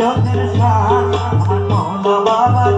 গায়কের শান আমার বাবা